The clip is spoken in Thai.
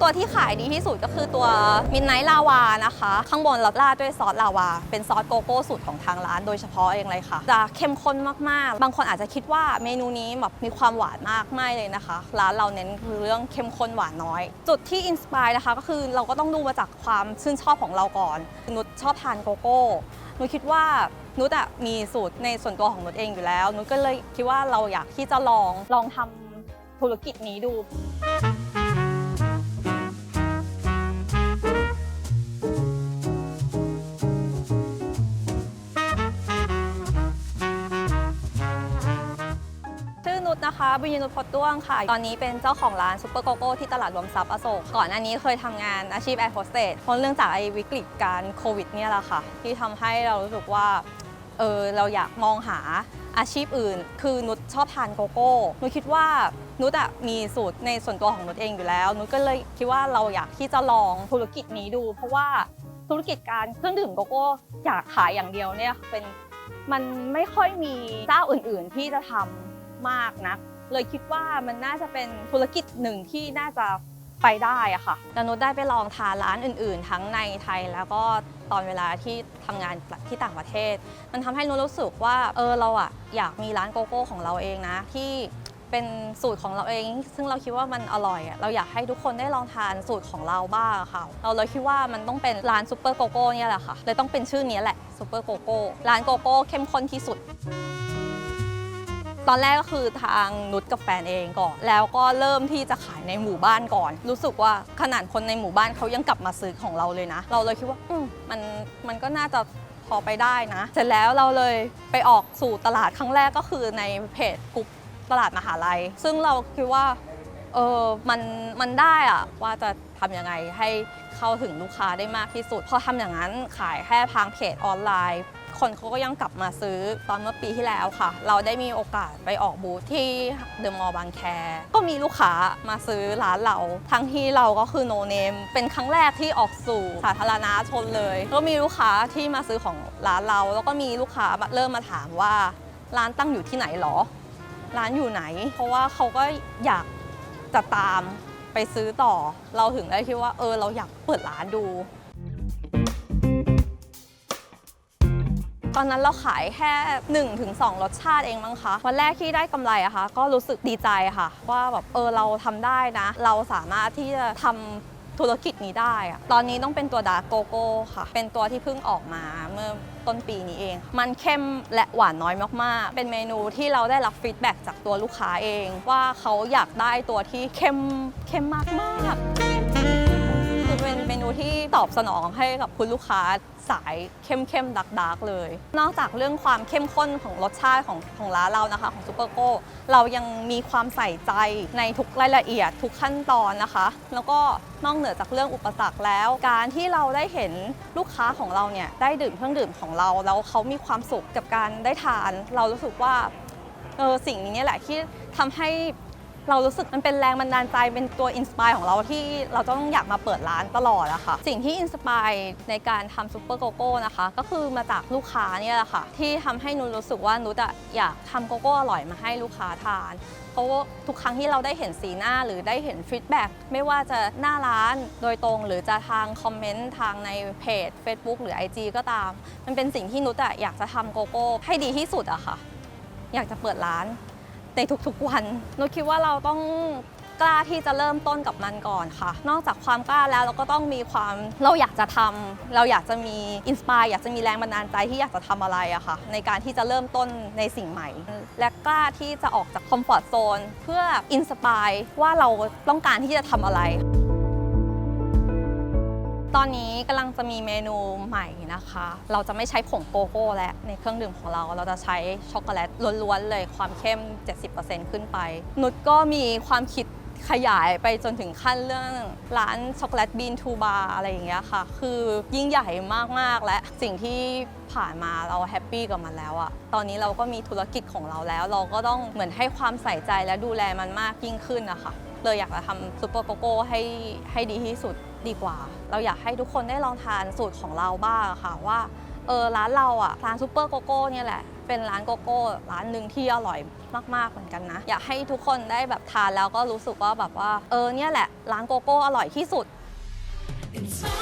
ตัวที่ขายดีที่สุดก็คือตัวมินไนท์ลาวานะคะ ข้างบนเราราดด้วยซอสลาวา เป็นซอสโกโก้สูตรของทางร้านโดยเฉพาะเองเลยค่ะ จะเข้มข้นมากๆ บางคนอาจจะคิดว่าเมนูนี้แบบมีความหวานมากไม่เลยนะคะ ร้านเราเน้นคือเรื่องเข้มข้นหวานน้อย จุดที่อินสปายนะคะก็คือเราก็ต้องดูมาจากความชื่นชอบของเราก่อนนุชชอบทานโกโก้นุชคิดว่านุชอะมีสูตรในส่วนตัวของนุชเองอยู่แล้ว นุชก็เลยคิดว่าเราอยากที่จะลองลองทำธุรกิจนี้ดู นะคะบิญนุชพดด้วงค่ะ ตอนนี้เป็นเจ้าของร้านซูเปอร์โกโก้ที่ตลาดรวมทรัพย์อโศก ก่อนหน้านี้เคยทำงานอาชีพแอร์โฮสเตสเพราะเรื่องจากไอ้วิกฤตการโควิดเนี่ยแหละค่ะ ที่ทำให้เรารู้สึกว่า เออเราอยากมองหาอาชีพอื่น คือนุชชอบทานโกโก้ นุชคิดว่านุชอะมีสูตรในส่วนตัวของนุชเองอยู่แล้ว นุชก็เลยคิดว่าเราอยากที่จะลองธุรกิจนี้ดู เพราะว่าธุรกิจการเครื่องดื่มโกโก้อยากขายอย่างเดียวเนี่ยเป็นมันไม่ค่อยมีเจ้าอื่น ๆ ที่จะทำ มากนัก เลยคิดว่ามันน่าจะเป็นธุรกิจหนึ่งที่น่าจะไปได้อะค่ะแล้วนุชได้ไปลองทานร้านอื่น ๆ ทั้งในไทยแล้วก็ตอนเวลาที่ทำงานที่ต่างประเทศ มันทำให้นุชรู้สึกว่าเออเราอะอยากมีร้านโกโก้ของเราเองนะ ที่เป็นสูตรของเราเอง ซึ่งเราคิดว่ามันอร่อยเราอยากให้ทุกคนได้ลองทานสูตรของเราบ้างค่ะ เราเลยคิดว่ามันต้องเป็นร้านซูเปอร์โกโก้เนี่ยแหละค่ะเลยต้องเป็นชื่อนี้แหละซูเปอร์โกโก้ร้านโกโก้เข้มข้นที่สุด ตอนแรกก็คือทางนุชกับแฟนเองก่อน แล้วก็เริ่มที่จะขายในหมู่บ้านก่อน รู้สึกว่าขนาดคนในหมู่บ้านเขายังกลับมาซื้อของเราเลยนะ เราเลยคิดว่าอืมมันมันก็น่าจะพอไปได้นะ เสร็จแล้วเราเลยไปออกสู่ตลาดครั้งแรกก็คือในเพจกลุ่มตลาดมหาลัย ซึ่งเราคิดว่าเออมันมันได้อะว่าจะทำยังไงให้เข้าถึงลูกค้าได้มากที่สุด พอทำอย่างนั้นขายแค่ทางเพจออนไลน์ คนเขาก็ยังกลับมาซื้อตอนเมื่อปีที่แล้วค่ะ เราได้มีโอกาสไปออกบูธที่เดอะมอลล์บางแค ก็มีลูกค้ามาซื้อร้านเรา ทั้งที่เราก็คือโนเนม เป็นครั้งแรกที่ออกสู่สาธารณชนเลย ก็มีลูกค้าที่มาซื้อของร้านเรา แล้วก็มีลูกค้าเริ่มมาถามว่าร้านตั้งอยู่ที่ไหนหรอ ร้านอยู่ไหน เพราะว่าเขาก็อยากจะตามไปซื้อต่อ เราถึงได้คิดว่าเออเราอยากเปิดร้านดู ตอนนั้นเราขายแค่1-2ถึง2รสชาติเองมั้งคะวันแรกที่ได้กำไรอะคะก็รู้สึกดีใจค่ะ ว่าแบบเออเราทำได้นะ เราสามารถที่จะทำธุรกิจนี้ได้อะตอนนี้ต้องเป็นตัวดาโกโก้ค่ะ เป็นตัวที่เพิ่งออกมาเมื่อต้นปีนี้เอง มันเข้มและหวานน้อยมาก ๆ เป็นเมนูที่เราได้รับฟีดแบ็กจากตัวลูกค้าเอง ว่าเขาอยากได้ตัวที่เข้มเข้มมาก ๆ ตอบสนองให้กับคุณลูกค้าสายเข้มเข้มดักดักๆเลย นอกจากเรื่องความเข้มข้นของรสชาติของของร้านเรานะคะ ของซูเปอร์โก้เรายังมีความใส่ใจในทุกรายละเอียดทุกขั้นตอนนะคะ แล้วก็นอกเหนือจากเรื่องอุปสรรคแล้ว การที่เราได้เห็นลูกค้าของเราเนี่ยได้ดื่มเครื่องดื่มของเราแล้วเขามีความสุขกับการได้ทาน เรารู้สึกว่าเออสิ่งนี้แหละที่ทำให้ เรารู้สึกมันเป็นแรงบันดาลใจเป็นตัวอินสปายของเราที่เราต้องอยากมาเปิดร้านตลอดอะค่ะ สิ่งที่อินสปายในการทำซูเปอร์โกโก้นะคะ ก็คือมาจากลูกค้าเนี่ยแหละค่ะ ที่ทำให้นุชรู้สึกว่านุชอะอยากทำโกโก้อร่อยมาให้ลูกค้าทานเพราะว่าทุกครั้งที่เราได้เห็นสีหน้าหรือได้เห็นฟีดแบ็กไม่ว่าจะหน้าร้านโดยตรง หรือจะทางคอมเมนต์ทางในเพจ Facebook หรือ IG ก็ตาม มันเป็นสิ่งที่นุชอะอยากจะทำโกโก้ให้ดีที่สุดอะค่ะ อยากจะเปิดร้าน ในทุกๆวันนุชคิดว่าเราต้องกล้าที่จะเริ่มต้นกับมันก่อนค่ะ นอกจากความกล้าแล้วเราก็ต้องมีความเราอยากจะทำเราอยากจะมีอินสปายอยากจะมีแรงบันดาลใจที่อยากจะทำอะไรอะค่ะ ในการที่จะเริ่มต้นในสิ่งใหม่ และกล้าที่จะออกจากคอมฟอร์ทโซนเพื่ออินสปายว่าเราต้องการที่จะทำอะไร ตอนนี้กำลังจะมีเมนูใหม่นะคะ เราจะไม่ใช้ผงโกโก้และในเครื่องดื่มของเรา เราจะใช้ช็อกโกแลตล้วนๆเลยความเข้ม 70%ขึ้นไป นุชก็มีความคิดขยายไปจนถึงขั้นเรื่องร้านช็อกโกแลตบีนทูบาร์อะไรอย่างเงี้ยค่ะ คือยิ่งใหญ่มาก ๆ และสิ่งที่ผ่านมาเราแฮปปี้กับมันแล้วอะตอนนี้เราก็มีธุรกิจของเราแล้ว เราก็ต้องเหมือนให้ความใส่ใจและดูแลมันมากยิ่งขึ้นนะคะเลยอยากจะทำซูเปอร์โกโก้ให้ให้ดีที่สุด ดีกว่า เราอยากให้ทุกคนได้ลองทานสูตรของเราบ้างค่ะว่าเออร้านเราอะร้านซูเปอร์โกโก้เนี่ยแหละเป็นร้านโกโก้ร้านหนึ่งที่อร่อยมากๆเหมือนกันนะ อยากให้ทุกคนได้แบบทานแล้วก็รู้สึกว่าแบบว่า เออเนี่ยแหละร้านโกโก้อร่อยที่สุด Inside.